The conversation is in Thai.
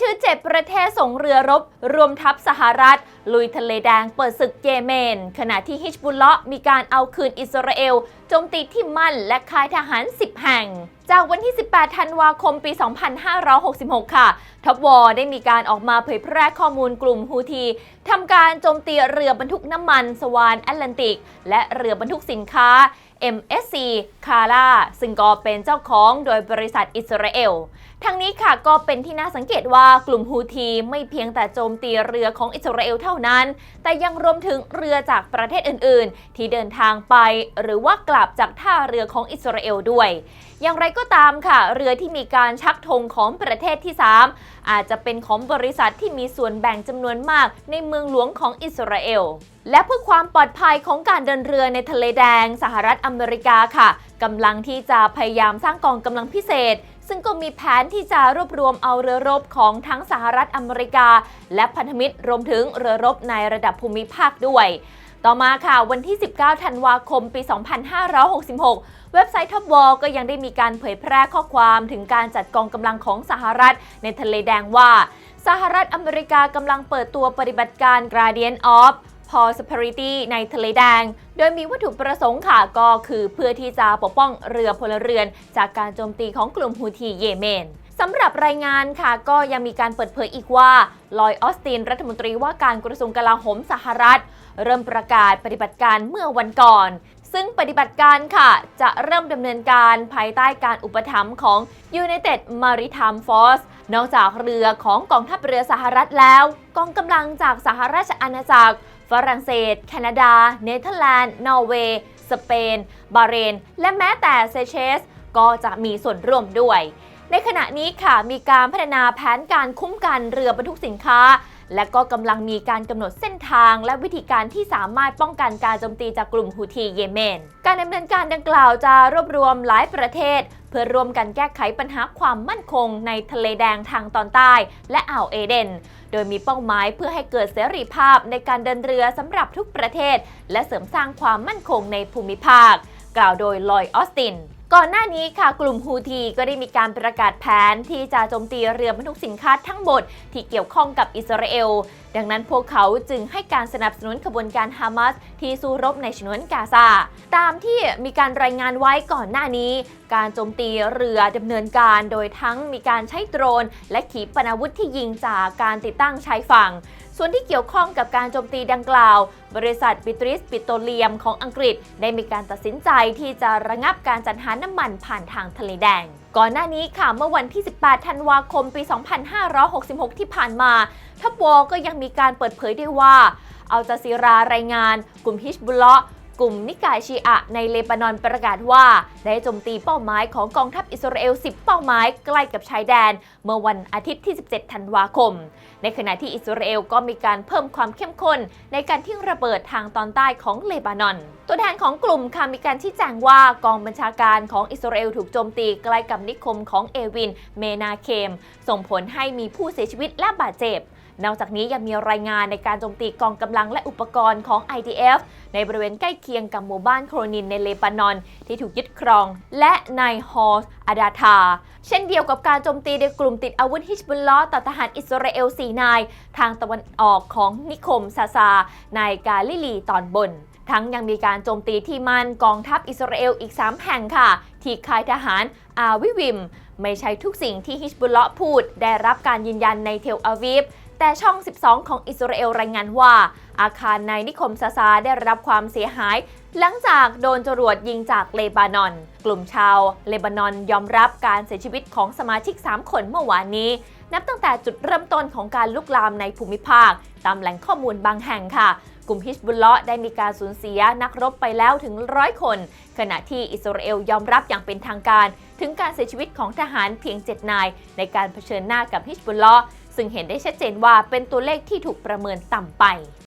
ชื่อเจ็ดประเทศส่งเรือรบ รวมทัพสหรัฐลุยทะเลแดงเปิดศึกเยเมน ขณะที่ฮิชบุลเลาะมีการเอาคืนอิสราเอลโจมตีที่มั่นและค่ายทหาร 10 แห่ง จากวันที่ 18 ธันวาคมปี 2566 ค่ะท็อปวอร์ได้มีการออกมาเผยแพร่ข้อมูลกลุ่มฮูทีทำการโจมตีเรือบรรทุกน้ำมัน สวานแอตแลนติก และเรือบรรทุกสินค้า MSC คาร่าซึ่งก็เป็นเจ้าของโดยบริษัทอิสราเอล ทั้งนี้ค่ะก็เป็นที่น่าสังเกตว่ากลุ่มฮูทีไม่เพียงแต่โจมตีเรือของอิสราเอลเท่านั้น แต่ยังรวมถึงเรือจากประเทศอื่น ๆ ที่เดินทางไปหรือว่ากลับจากท่าเรือของอิสราเอลด้วย อย่างไรก็ตามค่ะ เรือที่มีการชักธงของประเทศที่ 3 อาจจะเป็นของบริษัทที่มีส่วนแบ่งจำนวนมากในเมืองหลวงของอิสราเอลและเพื่อความปลอดภัยของการเดินเรือในทะเลแดงสหรัฐอเมริกาค่ะกำลังที่จะพยายามสร้างกองกำลังพิเศษ ซึ่งก็มีแผนที่จะรวบรวมเอาเรือรบของทั้งสหรัฐอเมริกา และพันธมิตรรวมถึงเรือรบในระดับภูมิภาคด้วย ต่อมาค่ะวันที่ 19 ธันวาคมปี 2566 เว็บไซต์ Top Wall ก็ยังได้มีการเผยแพร่ข้อความถึงการจัดกองกำลังของสหรัฐในทะเลแดงว่า สหรัฐอเมริกากำลังเปิดตัวปฏิบัติการ Guardian of Prosperity ในทะเลแดง โดยมีวัตถุประสงค์ค่ะก็คือเพื่อที่จะปกป้องเรือพลเรือน จากการโจมตีของกลุ่มฮูธีเยเมนสำหรับรายงานค่ะก็ยังมีการเปิดเผยอีกว่า ลอยออสตินรัฐมนตรีว่าการกระทรวงกลาโหมสหรัฐ เริ่มประกาศปฏิบัติการเมื่อวันก่อน ซึ่งปฏิบัติการค่ะ จะเริ่มดำเนินการภายใต้การอุปถัมภ์ของ United Maritime Force นอกจากเรือของกองทัพเรือสหรัฐแล้ว กองกำลังจากสหราชอาณาจักร ฝรั่งเศส แคนาดา เนเธอร์แลนด์ นอร์เวย์ สเปน บาห์เรน และแม้แต่เซเชส ก็จะมีส่วนร่วมด้วย ในขณะนี้ค่ะมีการพัฒนาแผนการคุ้มกันเรือบรรทุกสินค้า และก็กำลังมีการกำหนดเส้นทางและวิธีการที่สามารถป้องกันการโจมตีจากกลุ่มฮูธีเยเมน การดำเนินการดังกล่าวจะรวบรวมหลายประเทศ เพื่อร่วมกันแก้ไขปัญหาความมั่นคงในทะเลแดงทางตอนใต้ และอ่าวเอเดน โดยมีเป้าหมายเพื่อให้เกิดเสรีภาพในการเดินเรือสำหรับทุกประเทศ และเสริมสร้างความมั่นคงในภูมิภาค กล่าวโดยลอยออสติน ก่อนหน้านี้ค่ะกลุ่มฮูทีก็ได้มีการประกาศแผนที่จะโจมตีเรือบรรทุกสินค้าทั้งหมดที่เกี่ยวข้องกับอิสราเอล ดังนั้นพวกเขาจึงให้การสนับสนุนขบวนการฮามาสที่สู้รบในฉนวนกาซา ตามที่มีการรายงานไว้ก่อนหน้านี้ การโจมตีเรือดำเนินการโดยทั้งมีการใช้โดรน และขีปนาวุธที่ยิงจากการติดตั้งชายฝั่ง ส่วนที่เกี่ยวข้องกับการโจมตีดังกล่าว บริษัทปิตริสปิโตรเลียมของอังกฤษ ได้มีการตัดสินใจที่จะระงับการจัดหาน้ำมันผ่านทางทะเลแดง ก่อนหน้านี้ค่ะเมื่อวันที่ 18 ธันวาคมปี 2566 ที่ผ่านมาทัพวอก็ยังมีการเปิดเผยด้วยว่าอัลจาซีรารายงาน กลุ่มฮิชบุลเลาะ กลุ่มนิกายชีอะในเลบานอนประกาศว่า ได้โจมตีเป้าหมายของกองทัพอิสราเอล 10 เป้าหมายใกล้กับชายแดน เมื่อวันอาทิตย์ที่ 17 ธันวาคม ในขณะที่อิสราเอลก็มีการเพิ่มความเข้มข้น ในการทิ้งระเบิดทางตอนใต้ของเลบานอน ตัวแทนของกลุ่มค่ะมีการชี้แจงว่ากองบัญชาการของอิสราเอลถูกโจมตีใกล้กับนิคมของเอวิน เมนาเคม ส่งผลให้มีผู้เสียชีวิตและบาดเจ็บ นอกจากนี้ยังมีรายงานในการโจมตีกองกำลังและอุปกรณ์ของ IDF ในบริเวณใกล้เคียงกับหมู่บ้านโครนินในเลบานอน ที่ถูกยึดครอง และในฮอสอาดาทาเช่นเดียวกับการโจมตีโดยกลุ่มติดอาวุธฮิชบุลลอต่อทหารอิสราเอล4นาย ทางตะวันออกของนิคมซาซา ในกาลิลีตอนบน ทั้งยังมีการโจมตีที่มันกองทัพอิสราเอลอีก 3 แห่งค่ะ ที่ค่ายทหารอาวิวิม ไม่ใช่ทุกสิ่งที่ฮิชบุลเลาะพูด ได้รับการยืนยันในเทลอาวีฟ แต่ช่อง 12 ของอิสราเอลรายงานว่า อาคารในนิคมซาซาได้รับความเสียหาย หลังจากโดนจรวดยิงจากเลบานอน กลุ่มชาวเลบานอนยอมรับการเสียชีวิตของสมาชิก 3 คนเมื่อวานนี้ นับตั้งแต่จุดเริ่มต้นของการลุกลามในภูมิภาค ตามแหล่งข้อมูลบางแห่งค่ะกลุ่มฮิชบุลเลาะได้มีการสูญเสียนักรบไปแล้วถึงร้อยคน ขณะที่อิสราเอลยอมรับอย่างเป็นทางการ ถึงการเสียชีวิตของทหารเพียง 7 นาย ในการเผชิญหน้ากับฮิชบุลเลาะ ซึ่งเห็นได้ชัดเจนว่าเป็นตัวเลขที่ถูกประเมินต่ำไป